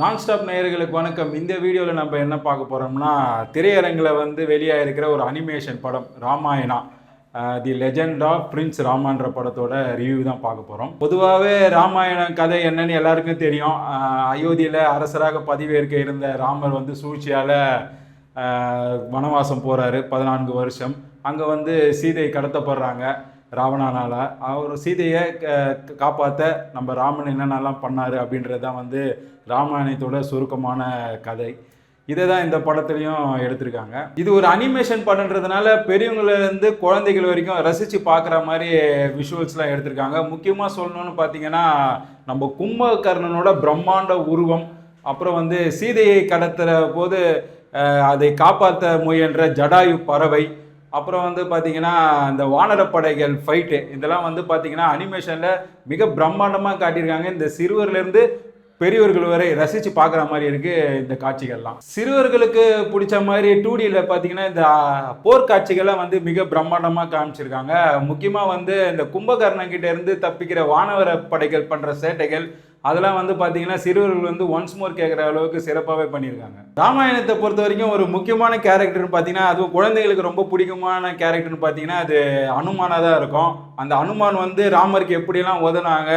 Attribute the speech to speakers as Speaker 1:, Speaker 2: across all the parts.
Speaker 1: நான் ஸ்டாப் நேயர்களுக்கு வணக்கம். இந்த வீடியோவில் நம்ம என்ன பார்க்க போகிறோம்னா திரையரங்கில் வந்து வெளியாக இருக்கிற ஒரு அனிமேஷன் படம் Ramayana. The legend of prince ராமான்ற படத்தோட ரிவ்யூ தான் பார்க்க போகிறோம் பொதுவாகவே ராமாயணம் கதை என்னன்னு எல்லாருக்கும் தெரியும். அயோத்தியில் அரசராக பதிவேற்க இருந்த ராமர் வந்து சூழ்ச்சியால் வனவாசம் போகிறாரு பதினான்கு வருஷம். அங்கே வந்து சீதை கடத்தப்படுறாங்க. ராவணனால். அவர் சீதையை காப்பாற்ற நம்ம ராமன் என்னென்னலாம் பண்ணார் அப்படின்றது தான் வந்து ராமாயணத்தோட சுருக்கமான கதை. இதை தான் இந்த படத்துலையும் எடுத்திருக்காங்க. இது ஒரு அனிமேஷன் படன்றதுனால பெரியவங்கலேருந்து குழந்தைகள் வரைக்கும் ரசித்து பார்க்குற மாதிரி விஷுவல்ஸ்லாம் எடுத்திருக்காங்க. முக்கியமாக சொல்லணும்னு பார்த்தீங்கன்னா நம்ம கும்பகர்ணனோட பிரம்மாண்ட உருவம் அப்புறம் வந்து சீதையை கடத்துகிற போது அதை காப்பாற்ற முயன்ற ஜடாயு பறவை அப்புறம் வந்து பார்த்தீங்கன்னா இந்த வானரப்படைகள் ஃபைட்டு இதெல்லாம் வந்து பார்த்தீங்கன்னா அனிமேஷனில் மிக பிரம்மாண்டமாக காட்டியிருக்காங்க. இந்த சிறுவர்லேருந்து பெரியவர்கள் வரை ரசித்து பார்க்குற மாதிரி இருக்குது இந்த காட்சிகள்லாம். சிறுவர்களுக்கு பிடிச்ச மாதிரி டூடியில் பார்த்தீங்கன்னா இந்த போர்க்காட்சிகள்லாம் வந்து மிக பிரம்மாண்டமாக காமிச்சிருக்காங்க. முக்கியமாக வந்து இந்த கும்பகர்ணன் இருந்து தப்பிக்கிற வானவர படைகள் பண்ணுற சேட்டைகள் அதெல்லாம் வந்து பார்த்தீங்கன்னா சிறுவர்கள் வந்து ஒன்ஸ் மோர் கேட்குற அளவுக்கு சிறப்பாகவே பண்ணியிருக்காங்க. ராமாயணத்தை பொறுத்த வரைக்கும் ஒரு முக்கியமான கேரக்டர்னு பார்த்தீங்கன்னா அதுவும் குழந்தைகளுக்கு ரொம்ப பிடிக்குமான கேரக்டர்னு பார்த்தீங்கன்னா அது அனுமானாக தான் இருக்கும். அந்த அனுமான் வந்து ராமருக்கு எப்படியெல்லாம் உதனாங்க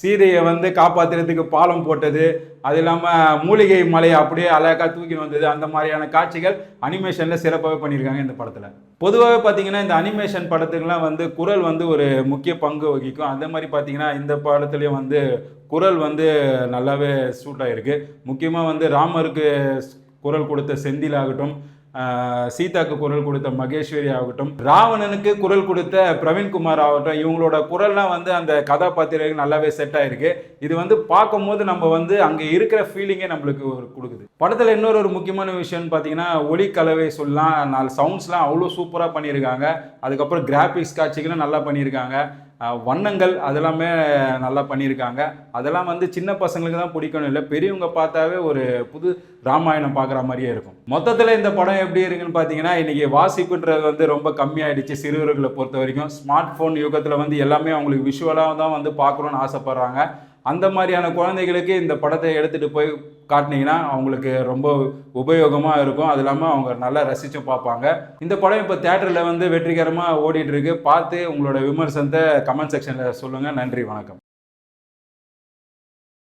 Speaker 1: சீதையை வந்து காப்பாற்றுறதுக்கு பாலம் போட்டது அது இல்லாமல் மூலிகை மலையை அப்படியே அழகாக தூக்கி வந்தது அந்த மாதிரியான காட்சிகள் அனிமேஷனில் சிறப்பாகவே பண்ணியிருக்காங்க இந்த படத்தில். பொதுவாகவே பார்த்தீங்கன்னா இந்த அனிமேஷன் படத்துக்குலாம் வந்து குரல் வந்து ஒரு முக்கிய பங்கு வகிக்கும். அந்த மாதிரி பார்த்தீங்கன்னா இந்த படத்துலேயும் வந்து குரல் வந்து நல்லாவே சூட் ஆகிருக்கு முக்கியமாக வந்து ராமருக்கு குரல் கொடுத்த செந்தில் ஆகட்டும் சீதாக்கு குரல் கொடுத்த மகேஸ்வரி ஆகட்டும் ராவணனுக்கு குரல் கொடுத்த பிரவீன்குமார் ஆகட்டும் இவங்களோட குரல்லாம் வந்து அந்த கதாபாத்திரங்கள் நல்லாவே செட் ஆயிருக்கு. இது வந்து பார்க்கும்போது நம்ம வந்து அங்கே இருக்கிற ஃபீலிங்கே நம்மளுக்கு ஒரு கொடுக்குது. படத்தில் இன்னொரு ஒரு முக்கியமான விஷயம்னு பார்த்தீங்கன்னா ஒலி கலவை சொல்லலாம் நாலு சவுண்ட்ஸ்லாம் அவ்வளோ சூப்பராக பண்ணியிருக்காங்க. அதுக்கப்புறம் கிராஃபிக்ஸ் காட்சிகளும் நல்லா பண்ணியிருக்காங்க. வண்ணங்கள் அதெல்லாமே நல்லா பண்ணியிருக்காங்க. அதெல்லாம் வந்து சின்ன பசங்களுக்கு தான் பிடிக்கணும் இல்லை பெரியவங்க பார்த்தாவே ஒரு புது ராமாயணம் பார்க்குற மாதிரியே இருக்கும். மொத்தத்தில் இந்த படம் எப்படி இருக்குன்னு பார்த்தீங்கன்னா இன்றைக்கி வாசிப்புன்றது வந்து ரொம்ப கம்மியாயிடுச்சு சிறுவர்களை பொறுத்த வரைக்கும். ஸ்மார்ட் ஃபோன் யுகத்தில் வந்து எல்லாமே அவங்களுக்கு விஷுவலாக தான் வந்து பார்க்கணுன்னு ஆசைப்பட்றாங்க. அந்த மாதிரியான குழந்தைகளுக்கு இந்த படத்தை எடுத்துகிட்டு போய் காட்டினீங்கன்னா அவங்களுக்கு ரொம்ப உபயோகமாக இருக்கும். அது இல்லாமல் அவங்க நல்லா ரசித்து பார்ப்பாங்க. இந்த படம் இப்போ தேட்டரில் வந்து வெற்றிகரமாக ஓடிட்டுருக்கு பார்த்து உங்களோட விமர்சனத்தை கமெண்ட் செக்ஷனில் சொல்லுங்கள் நன்றி வணக்கம்.